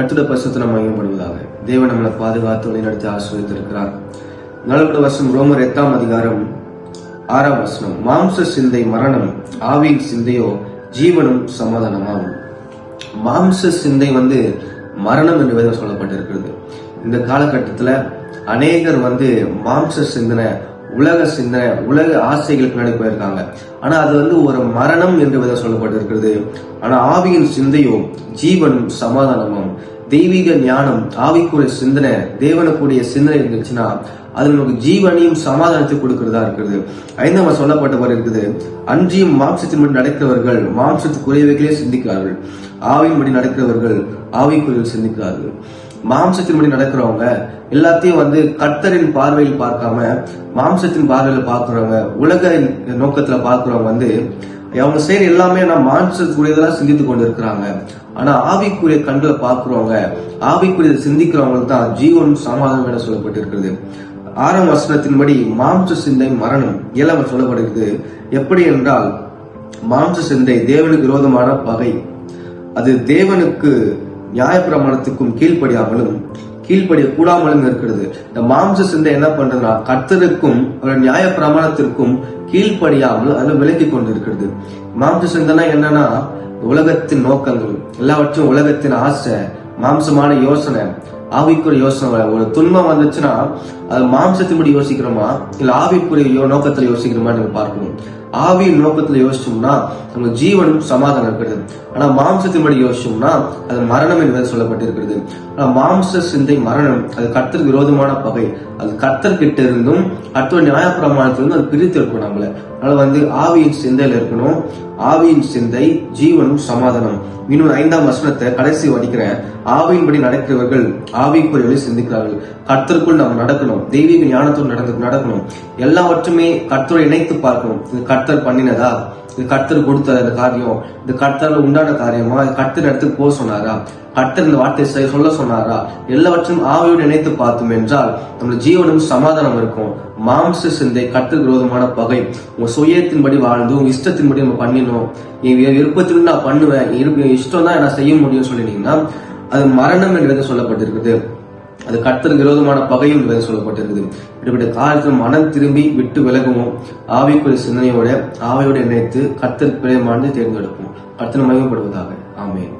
கத்துட பரிசுத்தனம் மையப்படுவதாக தேவன் நம்மளை பாதுகாத்து வழிநடத்தி ஆசிரியத்திருக்கிறார் நலப்பட வருஷம் ரோமர் எட்டாம் அதிகாரம் ஆறாம் வசனம். மாம்ச சிந்தை மரணம் ஆவியின் சிந்தையோ ஜீவனும் சமாதானமாகும். மாம்ச சிந்தை வந்து மரணம் என்று வேதம் சொல்லப்பட்டிருக்கிறது. இந்த காலகட்டத்தில் அநேகர் வந்து மாம்ச சிந்தனை உலக சிந்தனை உலக ஆசைகளுக்கு பின்னாடி போயிருக்காங்க. ஆனா அது வந்து ஒரு மரணம் என்று விதம் சொல்லப்பட்டிருக்கிறது. ஆனா ஆவியின் சிந்தையோ ஜீவனும் சமாதானமும் தெய்வீக ஞானம் ஆவிக்குரிய சிந்தனை தேவனுக்குரிய சிந்தனை இருந்துச்சுன்னா அது நமக்கு ஜீவனையும் சமாதானத்தை கொடுக்கிறதா இருக்கிறது ஐந்தாம் சொல்லப்பட்டவர் இருக்குது. அன்றியும் மாம்சத்தின்படி நடக்கிறவர்கள் மாம்சத்துக்குரியவைகளே சிந்திக்கிறார்கள் ஆவியின்படி நடக்கிறவர்கள் ஆவிக்குரிய சிந்திக்கிறார்கள் மாம்சத்தின்படி நடக்கிறவங்க எல்லாத்தையும் வந்து கர்த்தரின் பார்வையில் பார்க்காம மாம்சத்தின் பார்வையில பார்க்கிறவங்க உலக நோக்கத்துல பார்க்கிறவங்க வந்து அவங்க செய்யற எல்லாமே நான் மாம்சத்துக்குரியதெல்லாம் சிந்தித்து கொண்டு இருக்கிறாங்க ஆனா ஆவிக்குரிய கண்களை பார்க்கிறவங்க ஆவிக்குரிய சிந்திக்கிறவங்களுக்கு தான் ஜீவன் சமாதானம் என சொல்லப்பட்டிருக்கிறது. ஆறாம் வசனத்தின்படி மாம்ச சிந்தை மரணம் ஏழாம் சொல்லப்படுகிறது. எப்படி என்றால் மாம்ச சிந்தை தேவனுக்கு விரோதமான பகை. அது தேவனுக்கு நியாயப்பிரமாணத்துக்கும் கீழ்ப்படியாமலும் கீழ்ப்படிய கூடாமலும் இருக்கிறது. இந்த மாம்ச சிந்தை என்ன பண்றதுன்னா கர்த்தருக்கும் நியாய பிரமாணத்திற்கும் கீழ்ப்படியாமல் அது விலக்கி கொண்டு இருக்கிறது மாம்ச சிந்தனை என்னன்னா உலகத்தின் நோக்கங்கள் எல்லாவற்றையும் உலகத்தின் ஆசை மாம்சமான யோசனை ஆவிக்குரிய யோசனை ஒரு துன்பம் வந்துச்சுன்னா அது மாம்சத்தின்படி யோசிக்கிறோமா? இல்ல ஆவிக்குரிய நோக்கத்துல யோசிக்கிறோமா நீங்க பார்க்கணும். ஆவியின் நோக்கத்துல யோசிச்சோம்னா நம்ம ஜீவனும் சமாதானம் இருக்கிறது. ஆனா மாம்சத்தின்படி யோசிச்சோம்னா அது மரணம் என்பது சொல்லப்பட்டிருக்கிறது. ஆனா மாம்ச சிந்தை மரணம் அது கர்த்தருக்கு விரோதமான பகை. அது கர்த்தர்கிட்ட இருந்தும் அடுத்த நியாயப்பிரமாணத்திலிருந்து அது பிரித்து இருக்கும் நம்மள. அதனால வந்து ஆவியின் சிந்தையில இருக்கணும். ஆவியின் சிந்தை ஜீவனும் சமாதானம். இன்னும் ஐந்தாம் வசனத்தை கடைசி வடிக்கிறேன் ஆவியின்படி நடக்கிறவர்கள் ஆவிக்குரிய சிந்திக்கிறார்கள்? கர்த்தருக்குள் நம்ம நடக்கணும். தெய்வீக ஞானத்தோடு நடந்து நடக்கணும். எல்லாவற்றுமே கர்த்தரை இணைத்து பார்க்கணும். இது கர்த்தர் பண்ணினதா? இது கர்த்தர் கொடுத்த இந்த காரியம்? இது கர்த்தர் உண்டான காரியமா? கர்த்தர் இடத்துக்கு போக சொன்னாரா? கர்த்தர் இந்த வார்த்தை சொல்ல சொன்னாரா? எல்லாவற்றையும் ஆவியோடு இணைத்து பார்த்தோம் என்றால் நம்ம ஜீவனும் சமாதானம் இருக்கும். மாம்ச சிந்தை கர்த்தர் விரோதமான பகை. உங்க சுயத்தின்படி வாழ்ந்து உங்க இஷ்டத்தின்படி நம்ம பண்ணினோம். என் விருப்பத்திலும் நான் பண்ணுவேன். என் இஷ்டம் தான் நான் செய்ய முடியும் சொல்லினீங்கன்னா அது மரணம் என்று சொல்லப்பட்டிருக்குது. அது கர்த்தர் விரோதமான பகையும் என்று சொல்லப்பட்டிருக்குது. இப்படிப்பட்ட காலத்தில் மனம் திரும்பி விட்டு விலகுவோம். ஆவிக்குரிய சிந்தனையோட ஆவையோடு இணைத்து கர்த்தர் பிரியமானது தேர்ந்தெடுப்போம். கர்த்தர் மயமப்படுவதாக ஆமேன்.